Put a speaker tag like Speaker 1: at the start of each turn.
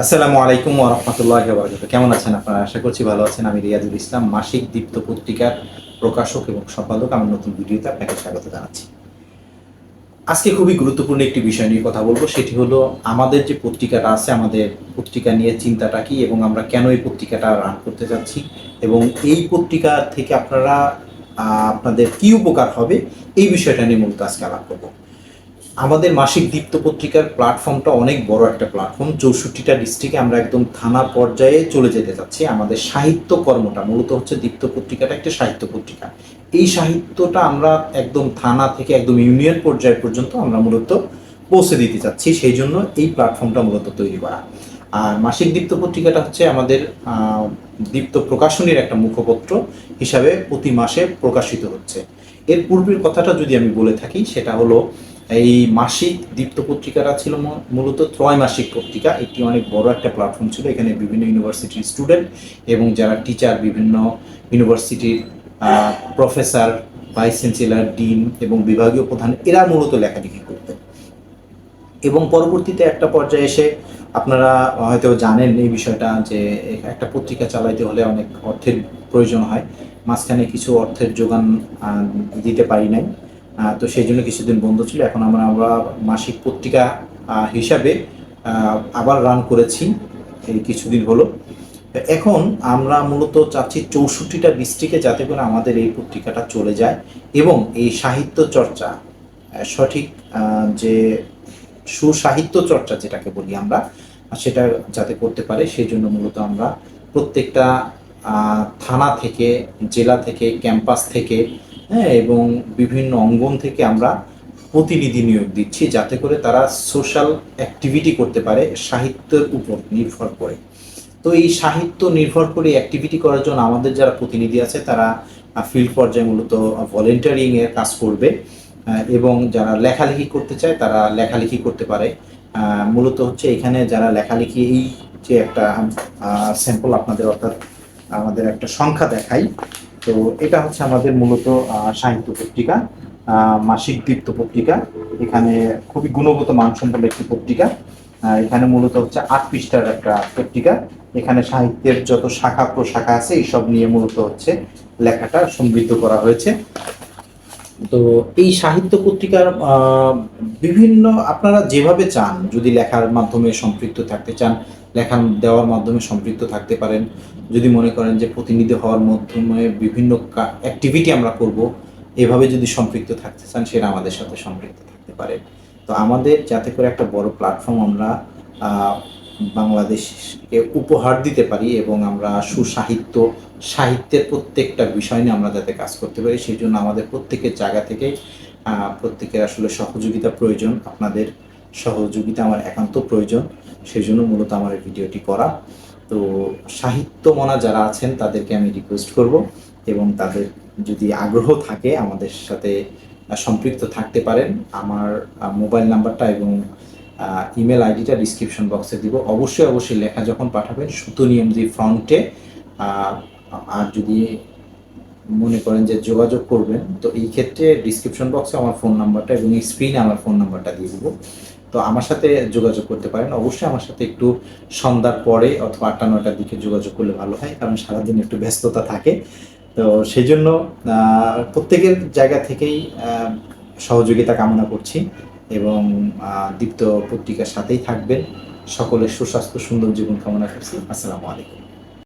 Speaker 1: আসসালামু আলাইকুম ওয়া রাহমাতুল্লাহি ওয়া বারাকাতুহু। কেমন আছেন আপনারা? আশা করছি ভালো আছেন। আমি রিয়াজুল ইসলাম, মাসিক দীপ্ত পত্রিকার প্রকাশক এবং সম্পাদক। আমার নতুন ভিডিওতে আপনাকে স্বাগত জানাচ্ছি। আজকে খুবই গুরুত্বপূর্ণ একটি বিষয় নিয়ে কথা বলব। সেটি হলো, আমাদের যে পত্রিকাটা আছে, আমাদের পত্রিকা নিয়ে চিন্তাটা কি এবং আমরা কেন এই পত্রিকাটা রান করতে যাচ্ছি এবং এই পত্রিকা থেকে আপনারা আপনাদের কি উপকার হবে, এই বিষয়টা নিয়ে মূলত আজকে আলাপ করব। আমাদের মাসিক দীপ্ত পত্রিকার প্ল্যাটফর্মটা অনেক বড় একটা প্ল্যাটফর্ম চৌষট্টিটা ডিস্ট্রিক্টে আমরা একদম থানা পর্যায়ে চলে যেতে চাচ্ছি আমাদের সাহিত্য কর্মটা মূলত হচ্ছে দীপ্ত পত্রিকাটা একটা সাহিত্য পত্রিকা। এই সাহিত্যটা আমরা একদম থানা থেকে একদম ইউনিয়ন পর্যায় পর্যন্ত আমরা মূলত পৌঁছে দিতে চাচ্ছি সেই জন্য এই প্ল্যাটফর্মটা মূলত তৈরি করা। আর মাসিক দীপ্ত পত্রিকাটা হচ্ছে আমাদের দীপ্ত প্রকাশনীর একটা মুখপত্র হিসাবে প্রতি মাসে প্রকাশিত হচ্ছে। এর পূর্বের কথাটা যদি আমি বলে থাকি, সেটা হলো এই মাসিক দীপ্ত পত্রিকাটা ছিল মূলত ত্রয়মাসিক পত্রিকা। এটি অনেক বড় একটা প্ল্যাটফর্ম ছিল। এখানে বিভিন্ন ইউনিভার্সিটির স্টুডেন্ট এবং যারা টিচার বিভিন্ন ইউনিভার্সিটির প্রফেসর ভাইস চ্যান্সেলর ডিন এবং বিভাগীয় প্রধান, এরা মূলত লেখালেখি করতেন। এবং পরবর্তীতে একটা পর্যায়ে এসে আপনারা হয়তো জানেন এই বিষয়টা যে একটা পত্রিকা চালাইতে হলে অনেক অর্থের প্রয়োজন হয়। মাঝখানে কিছু অর্থের যোগান দিতে পারি নাই। তো সেই জন্য কিছুদিন বন্ধ ছিল। এখন আমরা আমরা মাসিক পত্রিকা হিসাবে আবার রান করেছি। এই কিছুদিন হলো। এখন আমরা মূলত চাচ্ছি চৌষট্টিটা ডিস্ট্রিক্টে যাতে করে আমাদের এই পত্রিকাটা চলে যায় এবং এই সাহিত্য চর্চা সঠিক যে সুসাহিত্য চর্চা যেটাকে বলি আমরা, সেটা যাতে করতে পারে, সেই জন্য মূলত আমরা প্রত্যেকটা থানা থেকে, জেলা থেকে ক্যাম্পাস থেকে হ্যাঁ এবং বিভিন্ন অঙ্গন থেকে আমরা প্রতিনিধি নিয়োগ দিচ্ছি যাতে করে তারা সোশ্যাল অ্যাক্টিভিটি করতে পারে, সাহিত্যের উপর নির্ভর করে। তো এই সাহিত্য নির্ভর করে অ্যাক্টিভিটি করার জন্য আমাদের যারা প্রতিনিধি আছে, তারা ফিল্ড পর্যায়ে মূলত ভলেন্টারিং এর কাজ করবে এবং যারা লেখালেখি করতে চায়, তারা লেখালেখি করতে পারে। মূলত হচ্ছে এখানে যারা লেখালেখি, এই যে একটা স্যাম্পল আপনাদের অর্থাৎ আমাদের একটা সংখ্যা দেখাই। তো এটা হচ্ছে আমাদের মূলত সাহিত্য পত্রিকা মাসিক দীপ্ত পত্রিকা। এখানে খুবই গুণগত মানসম্পন্ন একটি পত্রিকা। এখানে মূলত হচ্ছে আট পৃষ্ঠার একটা পত্রিকা। এখানে সাহিত্যের যত শাখা প্রশাখা আছে, এইসব নিয়ে মূলত হচ্ছে লেখাটা সমৃদ্ধ করা হয়েছে। তো এই সাহিত্য পত্রিকার বিভিন্ন, আপনারা যেভাবে চান, যদি লেখার মাধ্যমে সম্পৃক্ত থাকতে চান লেখা দেওয়ার মাধ্যমে সম্পৃক্ত থাকতে পারেন। যদি মনে করেন যে প্রতিনিধি হওয়ার মাধ্যমে বিভিন্ন অ্যাক্টিভিটি আমরা করব, এভাবে যদি সম্পৃক্ত থাকতে চান, সেটা আমাদের সাথে সম্পৃক্ত থাকতে পারে। তো আমাদের যাতে করে একটা বড় প্ল্যাটফর্ম আমরা বাংলাদেশকে উপহার দিতে পারি এবং আমরা সুসাহিত্য, সাহিত্যের প্রত্যেকটা বিষয় নিয়ে আমরা যাতে কাজ করতে পারি, সেই জন্য আমাদের প্রত্যেকের জায়গা থেকে প্রত্যেকের আসলে সহযোগিতা প্রয়োজন। আপনাদের সহযোগিতা আমার একান্ত প্রয়োজন। সেই জন্য মূলত আমার ভিডিওটি করা। তো সাহিত্য মনা যারা আছেন, তাদেরকে আমি রিকোয়েস্ট করব এবং তাদের যদি আগ্রহ থাকে, আমাদের সাথে সম্পৃক্ত থাকতে পারেন। আমার মোবাইল নাম্বারটা এবং ইমেল আইডিটা ডিসক্রিপশন বক্সে দিব। অবশ্যই অবশ্যই লেখা যখন পাঠাবেন, সুতো নিয়ম দিয়ে ফ্রন্টে আর যদি মনে করেন যে যোগাযোগ করবেন, তো এই ক্ষেত্রে ডিসক্রিপশন বক্সে আমার ফোন নাম্বারটা এবং স্ক্রিনে আমার ফোন নাম্বারটা দিয়ে দিব। তো আমার সাথে যোগাযোগ করতে পারেন। অবশ্যই আমার সাথে একটু সন্ধ্যার পরে অথবা আটটা, নয়টার দিকে যোগাযোগ করলে ভালো হয়, কারণ সারাদিন একটু ব্যস্ততা থাকে। তো সেই জন্য প্রত্যেকের জায়গা থেকেই সহযোগিতা কামনা করছি এবং দীপ্ত পত্রিকার সাথেই থাকবেন। সকলের সুস্বাস্থ্য, সুন্দর জীবন কামনা করছি। আসসালামু আলাইকুম।